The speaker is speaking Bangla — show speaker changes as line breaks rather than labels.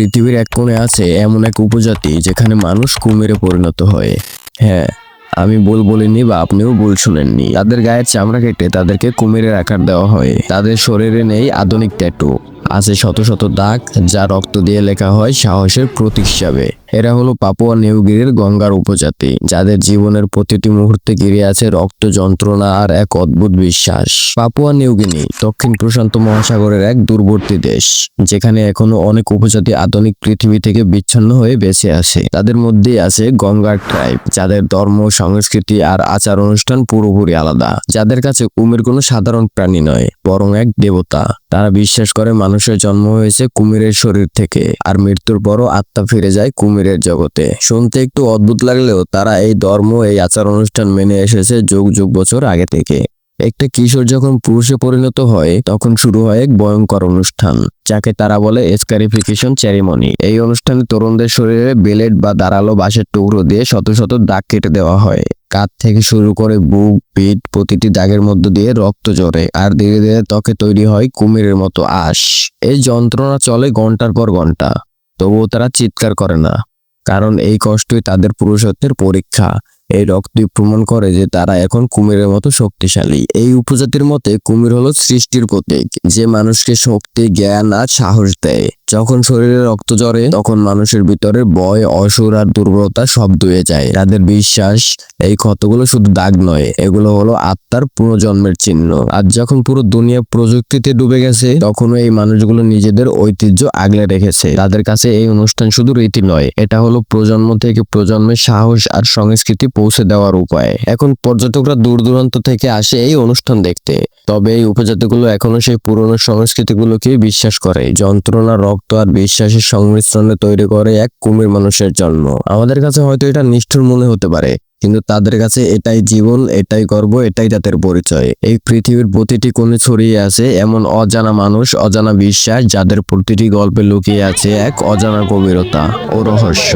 পৃথিবীর এক কোণে আছে এমন এক উপজাতি যেখানে মানুষ কুমিরে পরিণত হয়। হ্যাঁ আমি বল বলিনি বা আপনিও বল শুনেননি। তাদের গায়ের চামড়া কেটে তাদেরকে কুমিরের আকার দেওয়া হয়। তাদের শরীরে নেই আধুনিক ট্যাটু। আছে শত শত দাগ যা রক্ত দিয়ে লেখা হয় সাহসের প্রতীক হিসাবে। এরা হলো পাপুয়া নিউগিরির গঙ্গার উপজাতি, যাদের জীবনের প্রতিটি মুহূর্তে ঘিরে আছে রক্ত যন্ত্রণা আর এক অদ্ভুত বিশ্বাস। পাপুয়া নিউগিনি দক্ষিণ প্রশান্ত মহাসাগরের এক দূরবর্তী দেশ, যেখানে এখনও অনেক উপজাতি আধুনিক পৃথিবী থেকে বিচ্ছিন্ন হয়ে বেঁচে আছে। তাদের মধ্যেই আছে গঙ্গার ট্রাইব যাদের ধর্ম, সংস্কৃতি আর আচার অনুষ্ঠান পুরোপুরি আলাদা, যাদের কাছে কুমির কোনো সাধারণ প্রাণী নয়, বরং এক দেবতা। তারা বিশ্বাস করে মানুষের জন্ম হয়েছে কুমিরের শরীর থেকে, আর মৃত্যুর পরও আত্মা ফিরে যায় কুমিরের জগতে। শুনতে একটু অদ্ভুত লাগলেও তারা এই ধর্ম, এই আচার অনুষ্ঠান মেনে এসেছে যুগ যুগ বছর আগে থেকে। একটা কিশোর যখন পুরুষে পরিণত হয়, তখন শুরু হয় এক ভয়ঙ্কর অনুষ্ঠান, যাকে তারা বলে এসকারিফিকেশন সেরিমনি। এই অনুষ্ঠানে তরুণদের শরীরে বেলেট বা দাঁড়াল বাঁশের টুকরো দিয়ে শত শত দাগ কেটে দেওয়া হয়। কাঁধ থেকে শুরু করে বুক, পিঠ, প্রতিটি দাগের মধ্য দিয়ে রক্ত জড়ে আর ধীরে ধীরে ত্বকে তৈরি হয় কুমিরের মতো আশ। এই যন্ত্রণা চলে ঘণ্টার পর ঘণ্টা। তবুও তারা চিৎকার করে না, কারণ এই কষ্টই তাদের পুরুষত্বের পরীক্ষা। এই রক্তই প্রমাণ করে যে তারা এখন কুমিরের মতো শক্তিশালী। এই উপজাতির মতে কুমির হলো সৃষ্টির প্রতীক, যে মানুষকে শক্তি, জ্ঞান আর সাহস দেয়। যখন শরীরে রক্ত জ্বরে তখন মানুষের ভিতরে ভয়, অসুর আর দুর্বলতা সব ধুয়ে যায়। তাদের বিশ্বাস, এই ক্ষতগুলো শুধু দাগ নয়, এগুলো হলো আত্মার পুনর্জন্মের চিহ্ন। আর যখন পুরো দুনিয়া প্রযুক্তিতে ডুবে গেছে, তখনও এই মানুষগুলো নিজেদের ঐতিহ্য আগলে রেখেছে। তাদের কাছে এই অনুষ্ঠান শুধু রীতি নয়, এটা হলো প্রজন্ম থেকে প্রজন্মের সাহস আর সংস্কৃতি পৌঁছে দেওয়ার উপায়। এখন পর্যটকরা দূর দূরান্ত থেকে আসে এই অনুষ্ঠান দেখতে। তবে এই উপজাতিগুলো এখনও সেই পুরনো সংস্কৃতিগুলোকে বিশ্বাস করে। যন্ত্রণা রক্ত আর বিশ্বাসের সংমিশ্রণে তৈরি করে এক কুমির মানুষের জন্ম। আমাদের কাছে হয়তো এটা নিষ্ঠুর মনে হতে পারে, কিন্তু তাদের কাছে এটাই জীবন, এটাই গর্ব, এটাই তাদের পরিচয়। এই পৃথিবীর প্রতিটি কোণে ছড়িয়ে আছে এমন অজানা মানুষ, অজানা বিশ্বাস, যাদের প্রতিটি গল্পে লুকিয়ে আছে এক অজানা গভীরতা ও রহস্য।